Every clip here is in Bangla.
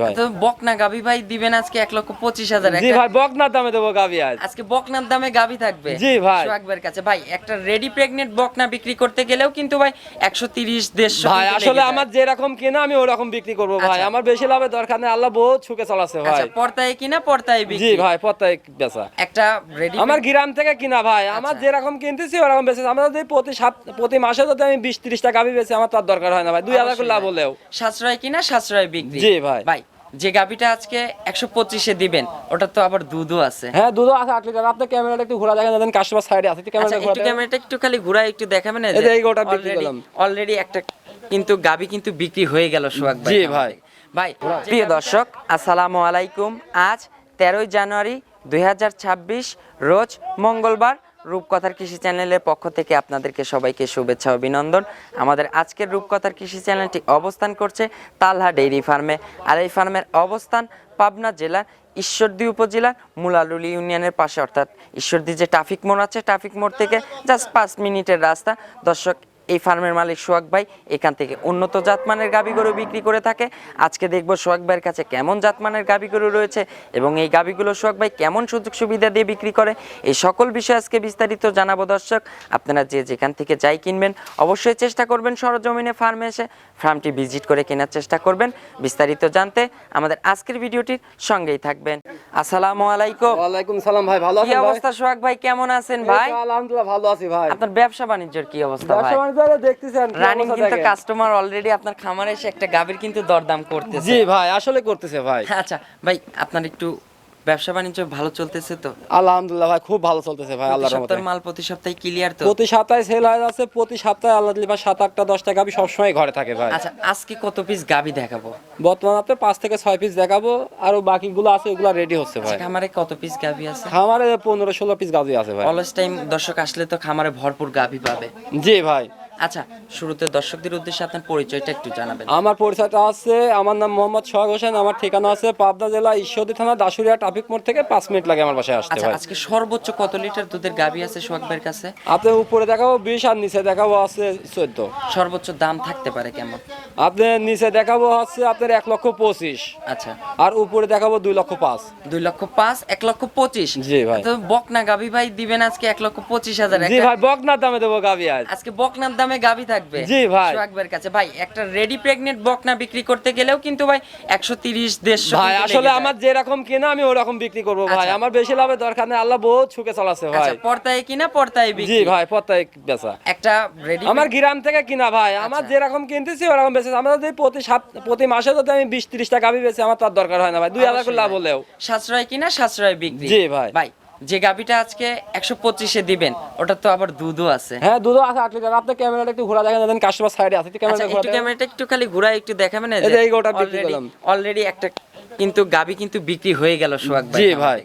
ভাই। তো বকনা গাভি ভাই দিবেন আজকে এক লক্ষ পঁচিশ হাজার। জি ভাই বকনার দামে দেবো গাবি আজ। আজকে বকনার দামে গাভি থাকবে। জি ভাই। সোহাগবের কাছে। ভাই একটা রেডি প্রেগনেন্ট বকনা বিক্রি করতে গেলেও কিন্তু ভাই একশো তিরিশ দেড়শো ভাই আসলে আমার যেরকম কিনা আমি ওরকম বিক্রি করব ভাই। আচ্ছা। আমার বেশি লাভের দরকার নেই। আল্লাহ বহুত সুখে চলাছে ভাই। আচ্ছা পর্তায় কিনা পর্তায় জি ভাই পত্তায় বেচা। একটা রেডি আমার গ্রাম থেকে কিনা ভাই। আমার আচ্ছা। যেরকম কিনতেছি ওরকম বেচে। আমরা যদি প্রতি সাত প্রতি মাসে যদি আমি বিশ ত্রিশটা গাভি বেচি আমার তো আর দরকার হয় না ভাই। দুই হাজার লাভ হলেও। সাশ্রয় কিনা সাশ্রয় বিক্রি। জি ভাই। ভাই যে গাভিটা আজকে একশো পঁচিশে দিবেন ওটা তো আবার দুধও আছে হ্যাঁ দুধ আছে আট লিটার আপনি ক্যামেরাটা একটু ঘোরা দেখেন দেন কাস্টমার সাইডে আছে একটু আচ্ছা ক্যামেরাটা একটু ঘোরা দেখেন। ক্যামেরাটা একটু খালি ঘুরাই একটু দেখাবেন এই গোটা বিক্রি করলাম। অলরেডি একটা কিন্তু গাবি কিন্তু বিক্রি হয়ে গেল সোহাগ ভাই জি ভাই। ভাই প্রিয় দর্শক আসসালামু আলাইকুম আজ তেরোই জানুয়ারি দুই হাজার ছাব্বিশ রোজ মঙ্গলবার রূপকথার কৃষি চ্যানেলের পক্ষ থেকে আপনাদেরকে সবাইকে শুভেচ্ছা অভিনন্দন। আমাদের আজকের রূপকথার কৃষি চ্যানেলটি অবস্থান করছে তালহা ডেইরি ফার্মে। আর এই ফার্মের অবস্থান পাবনা জেলার ঈশ্বরদী উপজেলার মুলালুলি ইউনিয়নের পাশে, অর্থাৎ ঈশ্বরদী যে ট্রাফিক মোড় আছে ট্রাফিক মোড় থেকে জাস্ট পাঁচ মিনিটের রাস্তা। দর্শক এই ফার্মের মালিক সোহাগ ভাই এখান থেকে উন্নত জাতমানের গাবি গরু বিক্রি করে থাকে। আজকে দেখব সোহাগ ভাইয়ের কাছে কেমন জাতমানের গাবি গরু রয়েছে এবং এই গাবিগুলো সোহাগ ভাই কেমন সুযোগ সুবিধা দিয়ে বিক্রি করে এই সকল বিষয় আজকে বিস্তারিত জানাব দর্শক। আপনারা যে যেখান থেকে যাই কিনবেন অবশ্যই চেষ্টা করবেন সরজমিনে ফার্মে এসে ফার্মটি ভিজিট করে কেনার চেষ্টা করবেন। বিস্তারিত জানতে আমাদের আজকের ভিডিওটির সঙ্গেই থাকবেন। আসসালামু আলাইকুম। ওয়ালাইকুম সালাম ভাই ভালো কি আছেন ভাই? অবস্থা সোহাগ ভাই? কেমন আছেন ভাই? আলহামদুলিল্লাহ ভালো আছি ভাই। আপনার ব্যবসা বাণিজ্যের কি অবস্থা ভাই? ব্যবসা বাণিজ্য দেখতেছেন কি রানিং অবস্থা কিন্তু কাস্টমার অলরেডি আপনার খামারে এসে একটা গাভীর কিন্তু দরদাম করতেছে। জি ভাই আসলে করতেছে ভাই। আচ্ছা ভাই আপনার একটু ব্যবসা বাণিজ্য ভালো চলতেছে তো? আলহামদুলিল্লাহ ভাই খুব ভালো চলতেছে ভাই আল্লাহর রহমতে। মাল প্রতি সপ্তাহে ক্লিয়ার তো? প্রতি সপ্তাহে সেল হয়ে যাচ্ছে প্রতি সপ্তাহে আল্লাহ দিলে ভাই সাত আটটা দশটা গাবি সবসময় ঘরে থাকে ভাই। আচ্ছা আজকে কত পিস গাভী দেখাবো? বর্তমান আপনার পাঁচ থেকে ছয় পিস দেখাবো আর বাকিগুলো আছে ওগুলো রেডি হচ্ছে ভাই। আচ্ছা, খামারে কত পিস গাভী আছে? খামারে পনেরো ষোলো পিস গাবি আছে ভাই। অলস টাইম দর্শক আসলে তো খামারে ভরপুর গাভী পাবে। জি ভাই। আচ্ছা শুরুতে দর্শকদের উদ্দেশ্যে আপনার পরিচয়টা একটু জানাবেন। আমার পরিচয়টা আছে আমার নাম মোহাম্মদ সোহাগ হোসেন আমার ঠিকানা আছে পাবনা জেলা ঈশ্বরদী থানা দাসুরিয়া ট্রাফিক মোড় থেকে পাঁচ মিনিট লাগে আমার বাসায় আসতে আচ্ছা ভাই আজকে সর্বোচ্চ কত লিটার দুধের গাভী আছে সোহাগ ভাইয়ের কাছে? আপনি উপরে দেখাবো বিশ আর নিচে দেখাবো আছে চোদ্দ। সর্বোচ্চ দাম থাকতে পারে কেমন? আপনি নিচে দেখাবো হচ্ছে আপনার এক লক্ষ পঁচিশ। আচ্ছা। আর উপরে দেখাবো দুই লক্ষ পাঁচ। দুই লক্ষ পাঁচ এক লক্ষ পঁচিশ? জি ভাই। তো বকনা গাভী ভাই দিবেন আজকে এক লক্ষ পঁচিশ হাজার। জি ভাই বকনার দামে দেবো গাবি আজ। আজকে বকনার দামে গাভী থাকবে। জি ভাই। সোহাগবের কাছে। ভাই একটা রেডি প্রেগনেন্ট বকনা বিক্রি করতে গেলেও কিন্তু ভাই একশো তিরিশ দেড়শো ভাই আসলে। আমার যেরকম কিনা আমি ওরকম বিক্রি করব ভাই। আচ্ছা। আমার বেশি লাভের দরকার নেই। আল্লাহ বহুত সুখে চলাছে ভাই। আচ্ছা পর্তায় কিনা পর্তায় জি ভাই পত্তায় বেচা। একটা রেডি আমার গ্রাম থেকে কিনা ভাই। আমার আচ্ছা। যেরকম কিনতেছি ওরকম বেচে আমরা যদি প্রতি প্রতি মাসে যদি আমি বিশ ত্রিশটা গাভি বেচি আমার তো আর দরকার হয় না ভাই। দুই হাজার করে লাভ হলেও। সাশ্রয় কিনা সাশ্রয় বিক্রি। জি ভাই। ভাই যে গাভীটা আজকে একশো পঁচিশে দিবেন ওটা তো আবার দুধও আছে হ্যাঁ দুধও আছে আট লিটার আপনি ক্যামেরাটা একটু ঘোরা দেখেন দেন কাস্টমার সাইডে আছে একটু আচ্ছা ক্যামেরাটা ঘোরা ক্যামেরাটা একটু খালি ঘুরা একটু দেখাবেন না এই যে এই গোটা বিক্রি অলরেডি করলাম। অলরেডি একটা কিন্তু গাবি কিন্তু বিক্রি হয়ে গেল সোহাগ ভাই জি ভাই।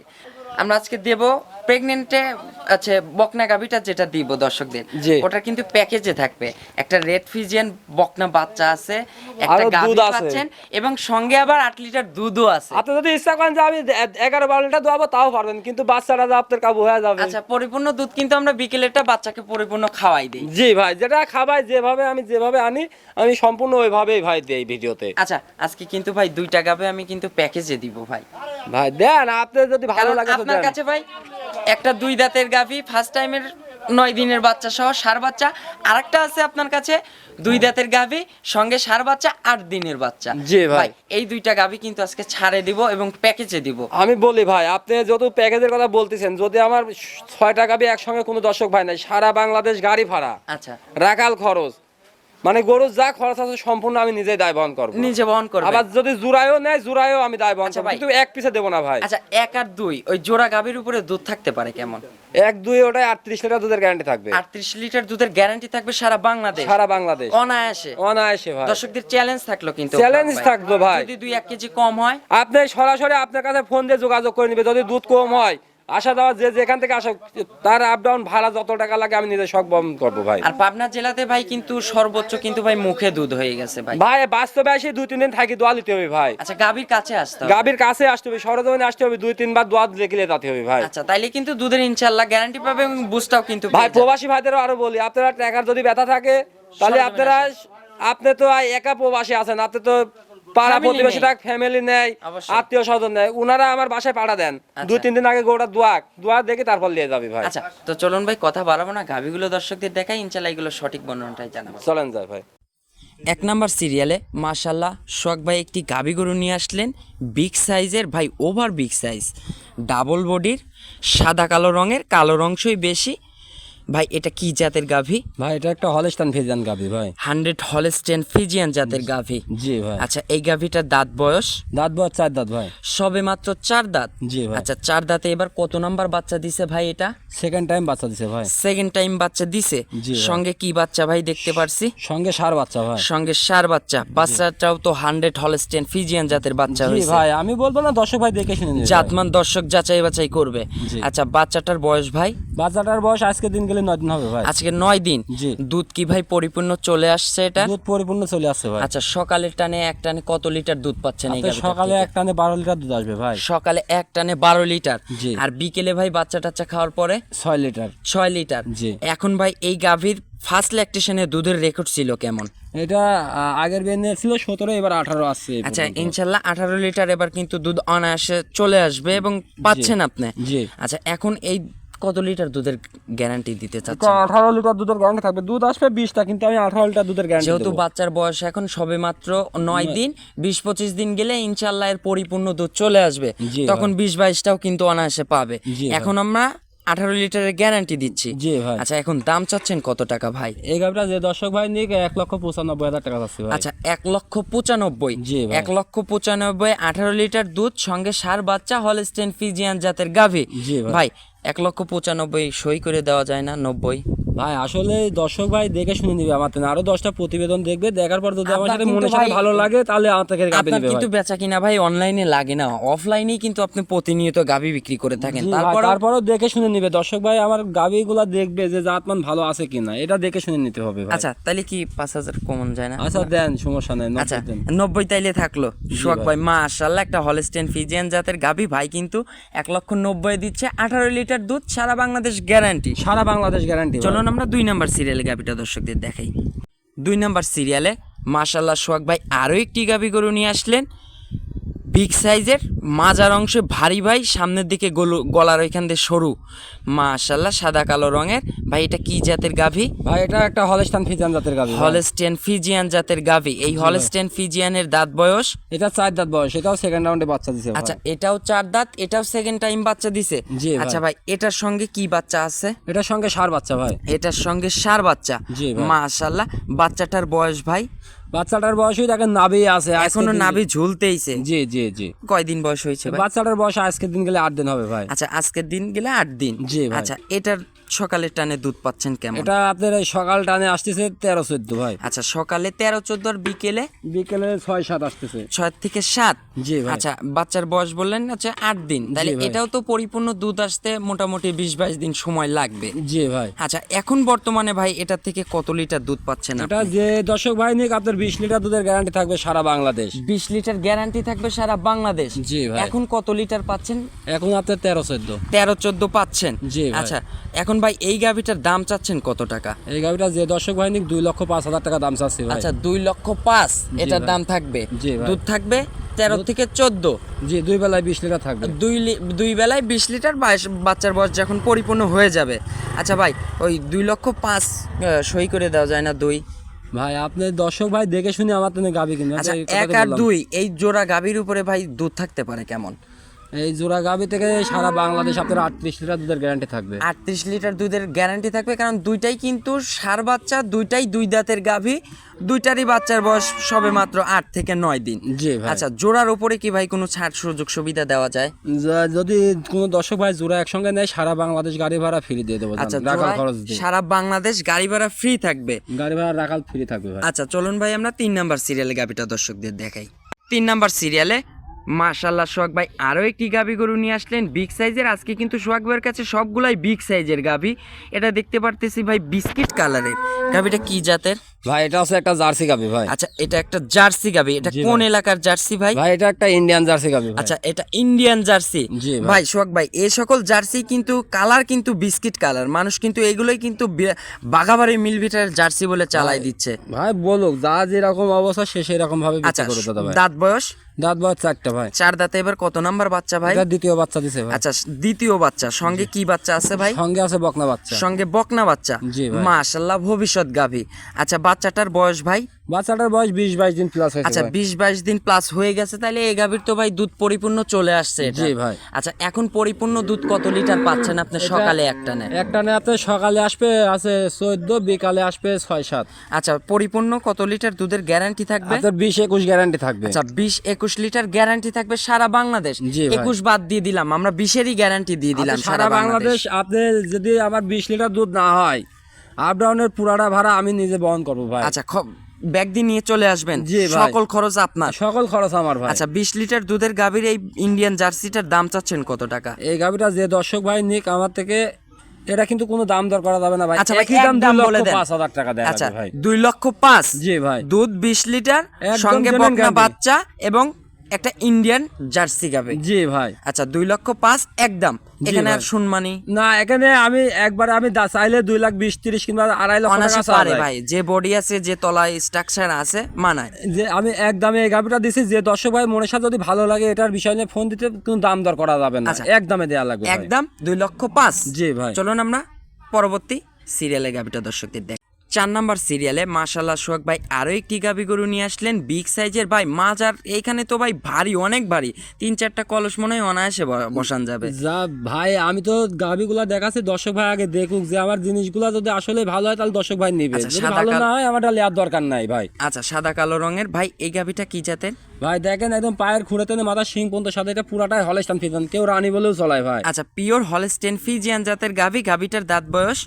আমরা আজকে দেব প্রেগনেন্টে আচ্ছা বকনা গাবিটা যেটা দিব দর্শকদের ওটা কিন্তু প্যাকেজে থাকবে। একটা রেড ফিজিয়ান বকনা বাচ্চা আছে একটা আছে। পাচ্ছেন এবং সঙ্গে আবার আট লিটার দুধও আছে। আপনি যদি ইচ্ছা করেন যে আমি এ- এগারো বারো লিটার দোয়াবো তাও পারবেন কিন্তু বাচ্চাটা যে আপনার কাবু হয়ে যাবে। আচ্ছা পরিপূর্ণ দুধ কিন্তু আমরা বিকেলেরটা বাচ্চাকে পরিপূর্ণ খাওয়াই দিই। জি ভাই যেটা খাবাই যেভাবে আমি যেভাবে আনি আমি সম্পূর্ণ ওইভাবেই ভাই দেই ভিডিওতে। আচ্ছা আজকে কিন্তু ভাই দুইটা গাবে আমি কিন্তু প্যাকেজে দিব ভাই। ভাই দেন আপনি যদি ভালো লাগে আপনার কাছে ভাই একটা দুই দাঁতের গাভী ফার্স্ট টাইমের নয় দিনের বাচ্চা সহ সার বাচ্চা। আরেকটা আছে আপনার কাছে দুই দাঁতের গাভী সঙ্গে সার বাচ্চা আট দিনের বাচ্চা। জি ভাই। এই দুইটা গাভী কিন্তু আজকে ছাড়ে দিব এবং প্যাকেজে দিব। আমি বলি ভাই আপনি যত প্যাকেজের কথা বলতেছেন যদি আমার ছয়টা দিয়ে একসঙ্গে কোনো দর্শক ভাই নাই সারা বাংলাদেশ গাড়ি ভাড়া। আচ্ছা। রাখাল খরচ। মানে গরুর যা খরচ আছে সম্পূর্ণ আমি নিজেই দায় বহন করব। নিজে বহন করবে। আবার যদি জুড়াইও নেয় জুড়াইও আমি দায় বহন আচ্ছা করব। কিন্তু এক পিছে দেবো না ভাই। আচ্ছা এক আর দুই ওই জোড়া গাভীর উপরে দুধ থাকতে পারে কেমন? এক দুই ওটাই আটত্রিশ লিটার দুধের গ্যারান্টি থাকবে। আটত্রিশ লিটার দুধের গ্যারান্টি থাকবে সারা বাংলাদেশ? সারা বাংলাদেশ। অনায়াসে? অনায়াসে ভাই। দর্শকদের চ্যালেঞ্জ থাকল কিন্তু ভাই। থাকল ভাই। যদি দুই এক কেজি কম হয়? আপনি সরাসরি আপনার কাছে ফোন দিয়ে যোগাযোগ করে নিবে। যদি দুধ কম হয় আসা যাওয়া যে যেখান থেকে আসা তার আপ ডাউন ভাড়া যত টাকা লাগে আমি নিজে সব বহন করব ভাই। আর পাবনা জেলাতে ভাই কিন্তু সর্বোচ্চ কিন্তু ভাই মুখে দুধ হয়ে গেছে ভাই। ভাই বাস্তবে এসে দুই তিন দিন থাকি দোয়া দিতে হবে ভাই। আচ্ছা গাভীর কাছে আসতে হবে। গাভীর কাছে আসতে হবে সরজমিনে আসতে হবে দুই তিনবার দোয়া দেখলে যেতে হবে ভাই। আচ্ছা তাইলে কিন্তু দুধের ইনশাল্লাহ গ্যারান্টি পাবে এবং বুস্টটাও কিন্তু ভাই প্রবাসী ভাইদেরও আরও বলি আপনারা টাকার যদি ব্যথা থাকে তাহলে আপনারা আপনি তো একা প্রবাসী আছেন আপনি তো পাড়া Family প্রতিবেশী নেই। ফ্যামিলি নেয় আত্মীয় স্বজন নেয় উনারা আমার বাসায় পাড়া দেন। দুই তিন দিন আগে গোটা দোয়াক দোয়াক দেখে তারপর নিয়ে যাবে ভাই। আচ্ছা তো চলুন ভাই কথা বাড়াবো না গাভিগুলো দর্শকদের দেখাই ইনশাল্লাহ এগুলো সঠিক বর্ণনাটাই জানাব। চলেন যায় ভাই। এক নাম্বার সিরিয়ালে মাশাল্লাহ শোক ভাই একটি গাভি গরু নিয়ে আসলেন বিগ সাইজের ভাই ওভার বিগ সাইজ। ডাবল বডির সাদা কালো রঙের কালো অংশই বেশি ভাই এটা কি জাতের গাভি? ভাই এটা একটা হলস্টান ফিজান গাবি ভাই। হান্ড্রেড হলস্টেন ফিজিয়ান জাতের গাভি। জি ভাই। আচ্ছা এই গাভিটার দাঁত বয়স? দাঁত বয় চার দাঁত ভাই। সবে মাত্র চার দাঁত? জি ভাই। আচ্ছা চার দাঁতে এবার কত নাম্বার বাচ্চা দিছে ভাই এটা? সেকেন্ড টাইম বাচ্চা দিছে ভাই। সেকেন্ড টাইম বাচ্চা দিছে? সঙ্গে কি বাচ্চা ভাই দেখতে পারছি? সঙ্গে সার বাচ্চা ভাই। সঙ্গে সার বাচ্চা। বাচ্চাটাও তো হান্ড্রেড হলস্টেন ফিজিয়ান জাতের বাচ্চা জি হয়েছে। ভাই আমি বলব না দর্শক ভাই দেখে শুনে। জাতমান দর্শক যাচাই বাছাই করবে। আচ্ছা বাচ্চাটার বয়স ভাই? বাচ্চাটার বয়স আজকে দিন গেলে নয় দিন হবে ভাই। আজকে নয় দিন? জি। দুধ কি ভাই পরিপূর্ণ চলে আসছে এটা? দুধ পরিপূর্ণ চলে আসছে ভাই। আচ্ছা সকালের টানে এক টানে কত লিটার দুধ পাচ্ছেন এই সকালে এক টানে বারো লিটার দুধ আসবে ভাই। সকালে এক টানে বারো লিটার। আর বিকেলে ভাই বাচ্চা টাচ্চা খাওয়ার পরে? ছয় লিটার। ছয় লিটার। জি। এখন ভাই এই গাভীর ফার্স্ট ল্যাকটেশনে দুধের রেকর্ড ছিল কেমন? এটা আগের বেনে ছিল সতেরো এবার আঠারো আসছে আচ্ছা ইনশাল্লাহ আঠারো লিটার এবার কিন্তু দুধ অনায়াসে চলে আসবে এবং পাচ্ছেন আপনি। জি। আচ্ছা এখন এই কত লিটার দুধের গ্যারান্টি দিতে চাচ্ছেন? আঠারো লিটার দুধের গ্যারান্টি থাকবে। দুধ আসবে বিশটা কিন্তু আমি আঠারো লিটার দুধের গ্যারান্টি যেহেতু বাচ্চার বয়স এখন সবে মাত্র নয় দিন বিশ পঁচিশ দিন গেলে ইনশাল্লাহ এর পরিপূর্ণ দুধ চলে আসবে। তখন বিশ বাইশটাও কিন্তু অনায়াসে পাবে। এখন আমরা আঠারো লিটারের গ্যারান্টি দিচ্ছি। জি ভাই। আচ্ছা এখন দাম চাচ্ছেন কত টাকা ভাই? এই গাড়িটা যে দর্শক ভাই নিয়ে এক লক্ষ পঁচানব্বই হাজার টাকা ভাই। আচ্ছা এক লক্ষ পঁচানব্বই। জি এক লক্ষ পঁচানব্বই আঠারো লিটার দুধ সঙ্গে সার বাচ্চা হলস্টেন ফিজিয়ান জাতের গাভী। জি। ভাই এক লক্ষ পঁচানব্বই সই করে দেওয়া যায় না নব্বই। ভাই আসলে দর্শক ভাই দেখে শুনে নিবে আমার থেকে। আরও দশটা প্রতিবেদন দেখবে দেখার পর যদি আমার সাথে মনের সাথে ভালো লাগে তাহলে আমার থেকে গাবি নিবে কিন্তু বেচা কিনা ভাই অনলাইনে লাগে না। অফলাইনেই কিন্তু আপনি প্রতিনিয়ত গাভী বিক্রি করে থাকেন। তারপর তারপরেও দেখে শুনে নিবে। দর্শক ভাই আমার গাবি গুলা দেখবে যে জাতমান ভালো আছে কিনা। এটা দেখে শুনে নিতে হবে ভাই। আচ্ছা তাহলে কি পাঁচ হাজার কমন যায় না? আচ্ছা দেন সমস্যা নাই আচ্ছা। নব্বই তাইলে থাকল। সোহাগ ভাই। মাশাল্লাহ একটা হলস্টেন ফিজিয়ান জাতের গাভী ভাই কিন্তু এক লক্ষ নব্বই দিচ্ছে আঠারো লিটার দুধ সারা বাংলাদেশ গ্যারান্টি সারা বাংলাদেশ গ্যারান্টি চলুন আমরা দুই নাম্বার সিরিয়ালে গাভীটা দর্শকদের দেখাই। দুই নাম্বার সিরিয়ালে মাশাল্লাহ সোহাগ ভাই আরও একটি গাভী গরু নিয়ে আসলেন। বিগ সাইজের মাজার অংশে ভারী ভাই সামনের দিকে গলু গলার ওইখান দিয়ে সরু। মাশাল্লাহ সাদা কালো রঙের। ভাই এটা কি জাতের গাভী? ভাই এটা একটা হলস্টান ফিজিয়ান জাতের গাবি ভাই। হলস্টেন ফিজিয়ান জাতের গাভী। এই হলস্টেন ফিজিয়ানের দাঁত বয়স? এটা চার দাঁত বয়স এটাও সেকেন্ড রাউন্ডে বাচ্চা দিছে আচ্ছা এটাও চার দাঁত এটাও সেকেন্ড টাইম বাচ্চা দিছে? জি আচ্ছা ভাই এটার সঙ্গে কি বাচ্চা আছে? এটার সঙ্গে সার বাচ্চা ভাই। এটার সঙ্গে সার বাচ্চা। মাশাল্লাহ বাচ্চাটার বয়স ভাই? বাচ্চাটার বয়সই দেখেন নাভি আছে এখনও নাভি ঝুলতেইছে। জি জি জি। কয়দিন বয়স হয়েছে বাচ্চাটার বয়স আজকের দিন গেলে আট দিন হবে ভাই। আচ্ছা আজকের দিন গেলে আট দিন। জি আচ্ছা এটার সকালের টানে দুধ পাচ্ছেন কেমন? এটা আপনার এই সকাল টানে আসতেছে তেরো চোদ্দ ভাই। আচ্ছা সকালে তেরো চোদ্দ আর বিকেলে? বিকেলে ছয় সাত আসতেছে। ছয় থেকে সাত? জি আচ্ছা বাচ্চার বয়স বললেন আচ্ছা আট দিন। তাহলে এটাও তো পরিপূর্ণ দুধ আসতে মোটামুটি বিশ বাইশ দিন সময় লাগবে। জি ভাই। আচ্ছা এখন বর্তমানে ভাই এটা থেকে কত লিটার দুধ পাচ্ছেন এটা যে দর্শক ভাই নিক আপনার বিশ লিটার দুধের গ্যারান্টি থাকবে সারা বাংলাদেশ। বিশ লিটার গ্যারান্টি থাকবে সারা বাংলাদেশ? জি ভাই। এখন কত লিটার পাচ্ছেন? এখন আপনার তেরো চোদ্দ। তেরো চোদ্দ পাচ্ছেন। জি আচ্ছা এখন ভাই এই গাভিটার দাম চাচ্ছেন কত টাকা? এই গাড়িটা যে দর্শক ভাই দুই লক্ষ পাঁচ হাজার টাকা দাম চাচ্ছি আচ্ছা দুই লক্ষ পাঁচ এটার দাম থাকবে? দুধ থাকবে তেরো থেকে চোদ্দ? জি দুই বেলায় বিশ লিটার থাকবে। দুই দুই বেলায় বিশ লিটার বাইশ বাচ্চার বয়স যখন পরিপূর্ণ হয়ে যাবে। আচ্ছা ভাই ওই দুই লক্ষ পাঁচ সই করে দেওয়া যায় না দুই? ভাই আপনি দর্শক ভাই দেখে শুনে আমার তো গাবি কিনবে আচ্ছা এক আর দুই এই জোড়া গাভীর উপরে ভাই দুধ থাকতে পারে কেমন? এই জোড়া গাবি থেকে সারা বাংলাদেশ আপনার আটত্রিশ লিটার দুধের গ্যারান্টি থাকবে। আটত্রিশ লিটার দুধের গ্যারান্টি থাকবে কারণ দুইটাই কিন্তু সার বাচ্চা দুইটাই দুই দাঁতের গাভী দুইটারই বাচ্চার বয়স সবে মাত্র আট থেকে নয় দিন। জি ভাই। আচ্ছা জোড়ার উপরে কি ভাই কোনো ছাড় সুযোগ সুবিধা দেওয়া যায়? যদি কোনো দর্শক ভাই জোড়া একসঙ্গে নেয় সারা বাংলাদেশ গাড়ি ভাড়া ফ্রি দিয়ে দেবো আচ্ছা রাখাল খরচ সারা বাংলাদেশ গাড়ি ভাড়া ফ্রি থাকবে। গাড়ি ভাড়া রাখাল ফ্রি থাকবে আচ্ছা চলুন ভাই আমরা তিন নাম্বার সিরিয়ালে গাভিটা দর্শকদের দেখাই। তিন নাম্বার সিরিয়ালে মাশাল্লাহ সোহাগ ভাই আরও একটি গাভি গরু নিয়ে আসলেন। বিগ সাইজের আজকে কিন্তু সোহাগ ভাইয়ের কাছে সবগুলাই বিগ সাইজের গাভি। এটা দেখতে পারতেছি ভাই বিস্কিট কালারের। গাভিটা কি জাতের? ভাই এটা হচ্ছে একটা জার্সি গাবি ভাই। আচ্ছা এটা একটা জার্সি গাভি। এটা কোন এলাকার জার্সি ভাই? ভাই এটা একটা ইন্ডিয়ান জার্সি গাবি ভাই। আচ্ছা এটা ইন্ডিয়ান জার্সি। ভাই। সোহাগ ভাই এই সকল জার্সি কিন্তু কালার কিন্তু বিস্কিট কালার। মানুষ কিন্তু এগুলোই কিন্তু বি- বাঘাবাড়ি মিলভিটারের জার্সি বলে চালাই দিচ্ছে। ভাই বলুক যা যেরকম অবস্থা সে সেরকম ভাবে আচ্ছা বিক্রি করে দাদা ভাই দাঁত বয়স? দাঁত বয়স চারটা ভাই। চার দাঁতে এবার কত নাম্বার বাচ্চা ভাই? দ্বিতীয় বাচ্চা দিছে ভাই। আচ্ছা দ্বিতীয় বাচ্চা। সঙ্গে কি বাচ্চা আছে ভাই? সঙ্গে আছে বকনা বাচ্চা। সঙ্গে বকনা বাচ্চা। মাশাল্লাহ ভবিষ্যৎ গাভী আচ্ছা বাচ্চাটার বয়স ভাই? বাচ্চাটার বয়স বিশ বাইশ দিন প্লাস হয়েছে আচ্ছা বিশ বাইশ দিন প্লাস হয়ে গেছে তাহলে এই গাভীর তো ভাই দুধ পরিপূর্ণ চলে আসছে জি ভাই। আচ্ছা এখন পরিপূর্ণ দুধ কত লিটার পাচ্ছেন আপনি সকালে একটা নেন? একটা নেতে সকালে আসবে আছে চোদ্দ বিকালে আসবে ছয় সাত। আচ্ছা পরিপূর্ণ কত লিটার দুধের গ্যারান্টি থাকবে? আপনার বিশ একুশ গ্যারান্টি থাকবে। আচ্ছা বিশ একুশ লিটার গ্যারান্টি থাকবে সারা বাংলাদেশ। জি একুশ বাদ দিয়ে দিলাম আমরা বিশেরই গ্যারান্টি দিয়ে দিলাম সারা বাংলাদেশ আপনি যদি আমার বিশ লিটার দুধ না হয় আপ ডাউনের পুরাটা ভাড়া আমি নিজে বহন করব ভাই। আচ্ছা ব্যাগ দিয়ে নিয়ে চলে আসবেন। সকল খরচ আপনার। সকল খরচ আমার ভাই। আচ্ছা বিশ লিটার দুধের গাভীর এই ইন্ডিয়ান জার্সিটার দাম চাচ্ছেন কত টাকা? এই গাভীটা যে দর্শক ভাই নিক আমার থেকে এটা কিন্তু কোনো দাম দর করা যাবে না ভাই। আচ্ছা ভাই, দাম দাম বলে দেন। পাঁচ হাজার টাকা দেন আচ্ছা ভাই। দুই লক্ষ 5 জি ভাই। দুধ বিশ লিটার সঙ্গে বকনা বাচ্চা এবং একটা ইন্ডিয়ান জার্সি গাবে। জি ভাই। আচ্ছা দুই লক্ষ পাঁচ একদম। এখানে আর। শুনমানি না এখানে আমি একবার আমি দা- চাইলে দুই লাখ বিশ তিরিশ কিংবা আড়াই লক্ষ টাকা পারে ভাই। যে বডি আছে যে তলায় স্ট্রাকচার আছে মানায়। যে আমি এক দামে এই গাভিটা দিছি যে দর্শক ভাই মনের সাথে যদি ভালো লাগে এটার বিষয় নিয়ে ফোন দিতে কোনো দাম দর করা যাবে না। আচ্ছা। এক দামে দেওয়া লাগবে একদম দুই লক্ষ পাঁচ। জি ভাই। চলুন আমরা পরবর্তী সিরিয়ালে গাবিটা দর্শকদের দেখ চার নাম্বার সিরিয়ালে মাশাল্লাহ সোহাগ ভাই আরও একটি গাবি গরু নিয়ে আসলেন। বিগ সাইজের ভাই মাছ আর এইখানে তো ভাই ভারী অনেক ভারী। তিন চারটা কলস মনে হয় অনায়াসে বসান যাবে। যা ভাই আমি তো গাভিগুলা দেখাচ্ছি দর্শক ভাই আগে দেখুক যে আমার জিনিসগুলা যদি আসলে ভালো হয় তাহলে দর্শক ভাই নিবে। আচ্ছা, ভালো না হয় আমার লেয়ার দরকার নাই ভাই। আচ্ছা সাদা কালো রঙের। ভাই এই গাবিটা কি জাতের? ভাই দেখেন একদম পায়ের খুঁড়েতে মাথা শিং পর্যন্ত সাথে এটা পুরাটাই হলেস্টান ফিজান কেউ রানী বলেও চলায় ভাই। আচ্ছা পিওর হলস্টেন ফিজিয়ান জাতের গাভি গাভিটার দাঁত বয়স?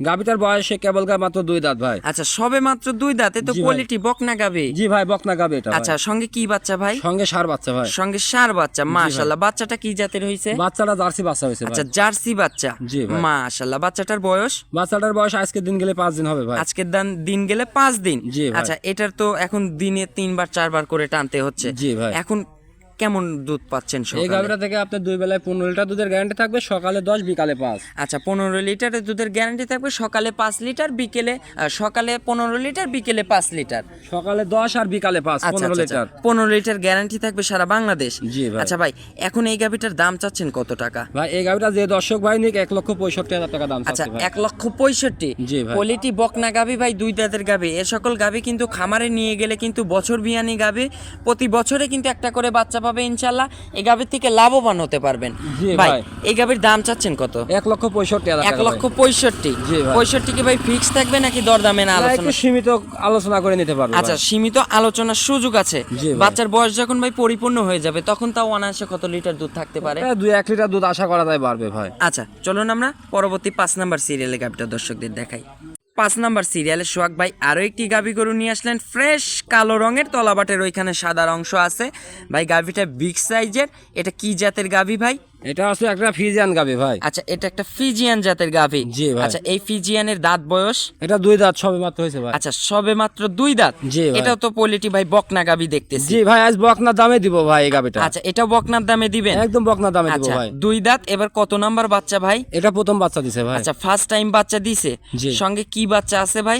গাভিটার বয়সে কেবল গা মাত্র দুই দাঁত ভাই। আচ্ছা সবে মাত্র দুই দাঁতে তো কোয়ালিটি বকনা গাভি জি ভাই বকনা গাভি এটা আচ্ছা সঙ্গে কি বাচ্চা ভাই? সঙ্গে সার বাচ্চা ভাই। সঙ্গে সার বাচ্চা মাশাল্লাহ বাচ্চাটা কি জাতের হইছে? বাচ্চাটা জার্সি বাচ্চা হয়েছে ভাই। আচ্ছা জার্সি বাচ্চা। জি ভাই। মাশাল্লাহ বাচ্চাটার বয়স? বাচ্চাটার বয়স আজকে দিন গেলে পাঁচ দিন হবে ভাই। আজকের দান দিন গেলে পাঁচ দিন। জি ভাই। আচ্ছা এটার তো এখন দিনে তিনবার চারবার করে টানতে হচ্ছে। জি ভাই। এখন কেমন দুধ পাচ্ছেন এই গাভিটা থেকে আপনার দুই বেলায় পনেরো লিটার দুধের গ্যারান্টি থাকবে সকালে দশ বিকালে পাঁচ। আচ্ছা পনেরো লিটারের দুধের গ্যারান্টি থাকবে সকালে পাঁচ লিটার বিকেলে সকালে পনেরো লিটার বিকেলে পাঁচ লিটার। সকালে দশ আর বিকালে পাঁচ আচ্ছা পনেরো আচ্ছা, লিটার। আচ্ছা। পনেরো লিটার গ্যারান্টি থাকবে সারা বাংলাদেশ? জি আচ্ছা ভাই এখন এই গাভিটার দাম চাচ্ছেন কত টাকা? ভাই এই গাভিটা যে দর্শক ভাই নিক এক লক্ষ পঁয়ষট্টি হাজার টাকা দাম আচ্ছা এক লক্ষ পঁয়ষট্টি? জি ভাই। কোয়ালিটি বকনা গাভি ভাই দুই দাঁতের গাভি। এ সকল গাভি কিন্তু খামারে নিয়ে গেলে কিন্তু বছর বিয়ানি গাভি। প্রতি বছরে কিন্তু একটা করে বাচ্চা পাবে ইনশাল্লাহ এই গাভির থেকে লাভবান হতে পারবেন। ভাই। এই গাভির দাম চাচ্ছেন কত? এক লক্ষ পঁয়ষট্টি এক লক্ষ পঁয়ষট্টি। পঁয়ষট্টি কি ভাই ফিক্স থাকবে নাকি দরদামে না আলোচনা? সীমিত আলোচনা করে নিতে পারব আচ্ছা সীমিত আলোচনার সুযোগ আছে। বাচ্চার বয়স যখন ভাই পরিপূর্ণ হয়ে যাবে তখন তাও অনায়াসে কত লিটার দুধ থাকতে পারে? দুই এক লিটার দুধ আশা করা যায় বাড়বে ভাই। আচ্ছা চলুন আমরা পরবর্তী পাঁচ নাম্বার সিরিয়ালে গাভিটা দর্শকদের দেখাই। পাঁচ নাম্বার সিরিয়ালে সোহাগ ভাই আরও একটি গাভি গরু নিয়ে আসলেন। ফ্রেশ কালো রঙের তলাবাটের ওইখানে সাদার অংশ আছে। ভাই, গাভিটা বিগ সাইজের এটা কি জাতের গাভি ভাই? এটা হচ্ছে একটা ফিজিয়ান গাবি ভাই। আচ্ছা এটা একটা ফিজিয়ান জাতের গাভি। জি ভাই। আচ্ছা এই ফিজিয়ানের দাঁত বয়স? এটা দুই দাঁত সবে মাত্র হয়েছে ভাই। আচ্ছা সবে মাত্র দুই দাঁত? জি ভাই। এটাও তো পোলিটি ভাই বকনা গাভি দেখতেছি। জি ভাই আজ বকনা দামে দিব ভাই এই গাবিটা আচ্ছা এটাও বকনার দামে দিবেন? একদম বকনা দামে দিব আচ্ছা ভাই। দুই দাঁত এবার কত নাম্বার বাচ্চা ভাই? এটা প্রথম বাচ্চা দিছে ভাই। আচ্ছা ফার্স্ট টাইম বাচ্চা দিছে। জি। সঙ্গে কি বাচ্চা আছে ভাই?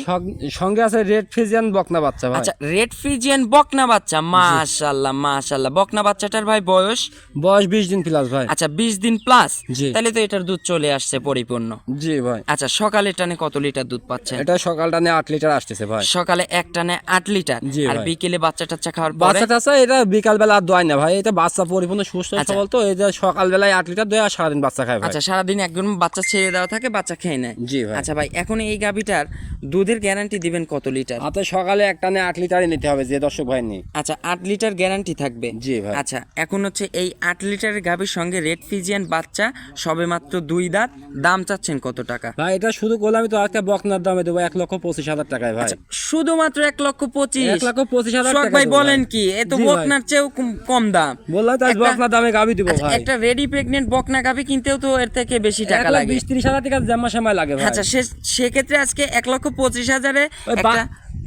সঙ্গে আছে রেড ফিজিয়ান বকনা বাচ্চা ভাই। আচ্ছা রেড ফিজিয়ান বকনা বাচ্চা মাশাল্লাহ মাশাল্লাহ বকনা বাচ্চাটার ভাই বয়স? বয়স বিশ দিন প্লাস ভাই। আচ্ছা বিশ দিন প্লাস তাহলে তো এটার দুধ চলে আসছে পরিপূর্ণ। জি ভাই। আচ্ছা সকালে টানে কত লিটার দুধ পাচ্ছেন? এটা সকাল টানে আট লিটার আসতেছে ভাই। সকালে এক টানে আট লিটার আর বিকেলে বাচ্চা টাচ্চা খাওয়ার পরে? বাচ্চা টাচ্চা এটা বিকাল বেলা আর দোয়াই না ভাই। এটা বাচ্চা পরিপূর্ণ সুস্থ আচ্ছা। সবল তো এই যে সকাল বেলায় আট লিটার দোয় আর সারাদিন বাচ্চা খায় ভাই। আচ্ছা সারাদিন একদম বাচ্চা ছেড়ে দেওয়া থাকে বাচ্চা খেয়ে নেয়। জি ভাই। আচ্ছা ভাই এখন এই গাভিটার দুধের গ্যারান্টি দিবেন কত লিটার হাতে সকালে এক টানে আট লিটারই নিতে হবে যে দর্শক ভাই নেই। আচ্ছা আট লিটার গ্যারান্টি থাকবে। জি ভাই। আচ্ছা এখন হচ্ছে এই আট লিটারের গাভির সঙ্গে রেড ফিজিয়ান বাচ্চা সবেমাত্র দুই দাঁত দাম চাচ্ছেন কত টাকা? ভাই এটা শুধু করলে আমি তো একটা বকনার দামে দেবো এক লক্ষ পঁচিশ হাজার টাকায় ভাই। শুধুমাত্র এক লক্ষ পঁচিশ? এক লক্ষ পঁচিশ হাজার টাকা ভাই বলেন কি এ তো বকনার চেয়েও কম- দাম। বললাম তো বকনার দামে গাবি দিব আচ্ছা, ভাই। একটা রেডি প্রেগনেন্ট বকনা গাভি কিনতেও তো এর থেকে বেশি টাকা লাগে। বিশ তিরিশ হাজার টাকা জামা সময় লাগে ভাই। আচ্ছা সে সেক্ষেত্রে আজকে এক লক্ষ পঁচিশ হাজারে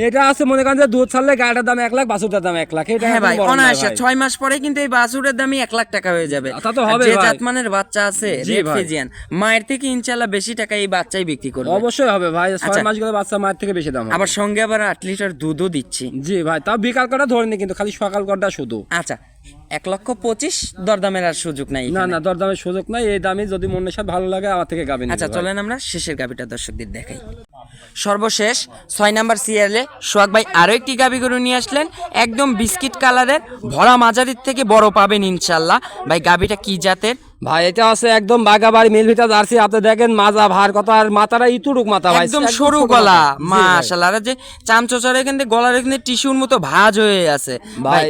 এটা আছে মনে করেন যে দুধ ছাড়লে গাড়িটার দাম এক লাখ বাছুরটার দাম এক লাখ। এটা হ্যাঁ ভাই অনায়াসে ছয় মাস পরে কিন্তু এই বাছুরের দামই এক লাখ টাকা হয়ে যাবে। তা তো হবে যে। জাতমানের বাচ্চা আছে জি রেড ভাই। ফিজিয়ান মায়ের থেকে ইনশাল্লাহ বেশি টাকা এই বাচ্চাই বিক্রি করবে। অবশ্যই হবে ভাই ছয় আচ্ছা। মাস গেলে বাচ্চা মায়ের থেকে বেশি দাম হবে। আবার সঙ্গে আবার আট লিটার দুধও দিচ্ছি। জি ভাই তাও বিকাল কটা ধরেনি কিন্তু খালি সকাল কটা শুধু। আচ্ছা এক লক্ষ পঁচিশ দরদামের আর সুযোগ নাই না না দরদামের সুযোগ নাই এই দামে যদি সাথে ভালো লাগে আমার থেকে গাবি আচ্ছা চলেন আমরা শেষের গাবিটা দর্শকদের দেখাই। সর্বশেষ, ছয় নাম্বার সিরিয়ালে সোহাগ ভাই আরও একটি গাবি গরু নিয়ে আসলেন। একদম বিস্কিট কালারের, ভরা মাঝারির থেকে বড় পাবেন ইনশাল্লাহ। ভাই, গাবিটা কি জাতের? ভাই এটা আছে একদম বাগাবাড়ি মিল ভিটা জার্সি আপনি দেখেন মাজা ভার কত আর মাথাটা ইতুড়ুক মাথা ভাই একদম সরু গলা। মাশাআল্লাহ আর যে চামচোচার এখান গলার এখান টিস্যুর মতো ভাঁজ হয়ে আছে। ভাই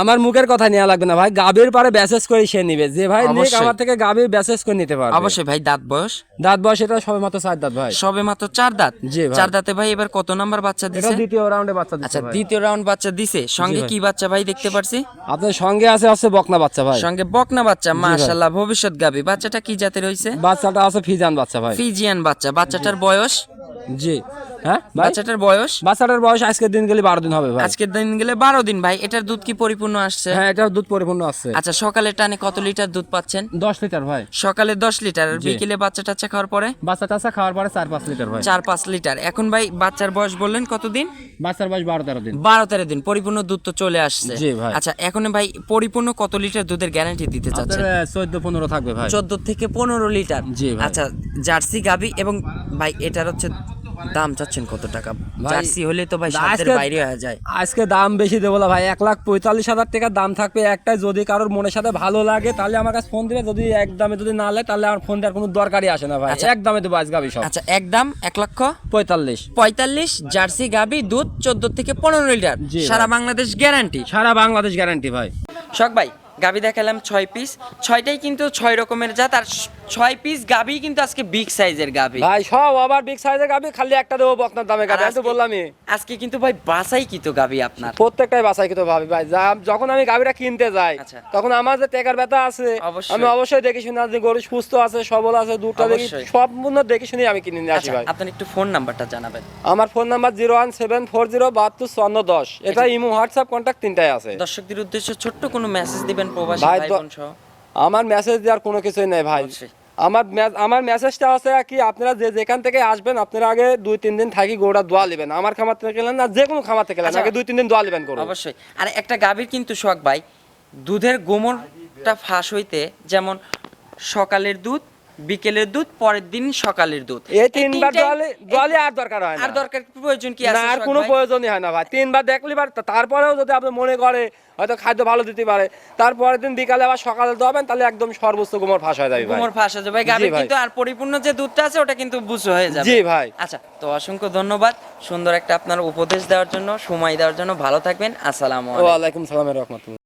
আমার মুখের কথা নেওয়া লাগবে না ভাই গাবির পারে ব্যাসেস করে সে নিবে। যে ভাই নিক। আমার থেকে গাবির ব্যাসেস করে নিতে পারবে। অবশ্যই ভাই দাঁত বয়স? দাঁত বয়স এটা সবে মাত্র চার দাঁত ভাই। সবে মাত্র চার দাঁত? জি ভাই। চার দাঁতে ভাই এবার কত নাম্বার বাচ্চা দিছে? দ্বিতীয় রাউন্ডে বাচ্চা দিছে আচ্ছা দ্বিতীয় রাউন্ড বাচ্চা দিছে। সঙ্গে কি বাচ্চা ভাই দেখতে পারছি? আপনার সঙ্গে আছে আছে বকনা বাচ্চা ভাই। সঙ্গে বকনা বাচ্চা মাশাআল্লাহ ভবিষ্যৎ গাবি বাচ্চাটা কি জাতের হইছে? বাচ্চাটা আছে ফিজিয়ান বাচ্চা ভাই। ফিজিয়ান বাচ্চা বাচ্চাটার বয়স? জি। হ্যাঁ? বাচ্চাটার বয়স? বাচ্চাটার বয়স আজকের দিন গেলে বারো দিন হবে ভাই। আজকের দিন গেলে বারো দিন ভাই। এটার দুধ কি পরিপূর্ণ আসছে? হ্যাঁ এটা দুধ পরিপূর্ণ আছে আচ্ছা সকালে টানে কত লিটার দুধ পাচ্ছেন? দশ লিটার ভাই। সকালে দশ লিটার। আর বিকেলে বাচ্চা টাচ্চা খাওয়ার পরে? বাচ্চা টাচ্চা খাওয়ার পরে চার পাঁচ লিটার ভাই। চার পাঁচ লিটার। এখন ভাই বাচ্চার বয়স বললেন কতদিন বাচ্চার বয়স বারো তেরো দিন। বারো তেরো দিন। পরিপূর্ণ দুধ তো চলে আসছে। জি ভাই। আচ্ছা এখন ভাই পরিপূর্ণ কত লিটার দুধের গ্যারান্টি দিতে চাচ্ছেন? চোদ্দ পনেরো থাকবে ভাই। চোদ্দ থেকে পনেরো লিটার। জি আচ্ছা জার্সি গাবি এবং ভাই এটার হচ্ছে দাম চাচ্ছেন কত টাকা? জার্সি হলে তো ভাই আজকে- বাইরে হয়ে যায়। আজকে দাম বেশি দেবো না ভাই এক লাখ পঁয়তাল্লিশ হাজার টাকা দাম থাকবে। একটাই যদি কারোর মনের সাথে ভালো লাগে তাহলে আমার কাছে ফোন দিবে। যদি এক দামে যদি না লাগে তাহলে আমার ফোন দেওয়ার কোনো দরকারই আসে না ভাই। আচ্ছা। এক দামে দেবো আজকে আমি সব আচ্ছা একদম এক লক্ষ পঁয়তাল্লিশ। পঁয়তাল্লিশ জার্সি গাবি দুধ চোদ্দ থেকে পনেরো লিটার। সারা বাংলাদেশ গ্যারান্টি সারা বাংলাদেশ গ্যারান্টি ভাই। শখ ভাই গাবি দেখালাম ছয় পিস ছয়টাই কিন্তু ছয় রকমের জাত আর ছয় পিস গাবি কিন্তু আজকে বিগ সাইজের গাবি। ভাই সব আবার বিগ সাইজের গাবি খালি একটা দেবো বকনার দামে গাবি আমি তো বললামই। আজকে কিন্তু ভাই বাসাই কি তো গাবি আপনার। প্রত্যেকটাই বাসাই কিন্তু ভাবি ভাই যখন আমি গাবিটা কিনতে যাই আচ্ছা। তখন আমার যে টেকার ব্যথা আছে আমি অবশ্যই। দেখে শুনে যে গরু সুস্থ আছে সবল আছে দুটো দেখি। সম্পূর্ণ দেখে শুনে আমি কিনে নিয়ে আসি আচ্ছা ভাই। আপনার একটু ফোন নাম্বারটা জানাবেন। আমার phone number zero one seven four zero বাহাত্তর চুয়ান্ন দশ। এটা ইমো হোয়াটসঅ্যাপ কন্ট্যাক্ট তিনটাই আছে। দর্শকদের উদ্দেশ্যে ছোট্ট কোনো মেসেজ দিবেন প্রবাসী ভাই, বোন সহ। আমার মেসেজ দেওয়ার কোনো কিছুই নেই ভাই। আমার আমার মেসেজটা আছে কি আপনারা যে যেখান থেকে আসবেন আপনারা আগে দুই তিন দিন থাকি গোড়া দোয়া নেবেন আমার খামার থেকে গেলেন না যে কোনো খামার থেকে গেলেন আচ্ছা। আগে দুই তিন দিন দোয়া নেবেন করুন। অবশ্যই। আর একটা গাভীর কিন্তু শখ ভাই দুধের গোমরটা ফাঁস হইতে যেমন সকালের দুধ বিকেলের দুধ পরের দিন সকালের দুধ। এই তিনবার দোয়ালে দোয়ালে আর দরকার হয় না। আর দরকার প্রয়োজন কি না আছে আর কোনো প্রয়োজনই হয় না ভাই। তিনবার দেখলি বার তারপরেও যদি আপনি মনে করে হয়তো খাদ্য ভালো দিতে পারে তারপরের দিন বিকালে আবার সকালে দোয়াবেন তাহলে একদম সর্বোচ্চ গোমর ফাঁস হয়ে যাবে ভাই। গোমর ফাঁস আছে ভাই জি গাভীর কিন্তু আর পরিপূর্ণ যে দুধটা আছে ওটা কিন্তু বুঝ হয়ে যাবে। জি ভাই। আচ্ছা তো অসংখ্য ধন্যবাদ সুন্দর একটা আপনার উপদেশ দেওয়ার জন্য সময় দেওয়ার জন্য। ভালো থাকবেন। আসসালামু আলাইকুম। ওয়ালাইকুম সালামের রহমতুল্লাহ।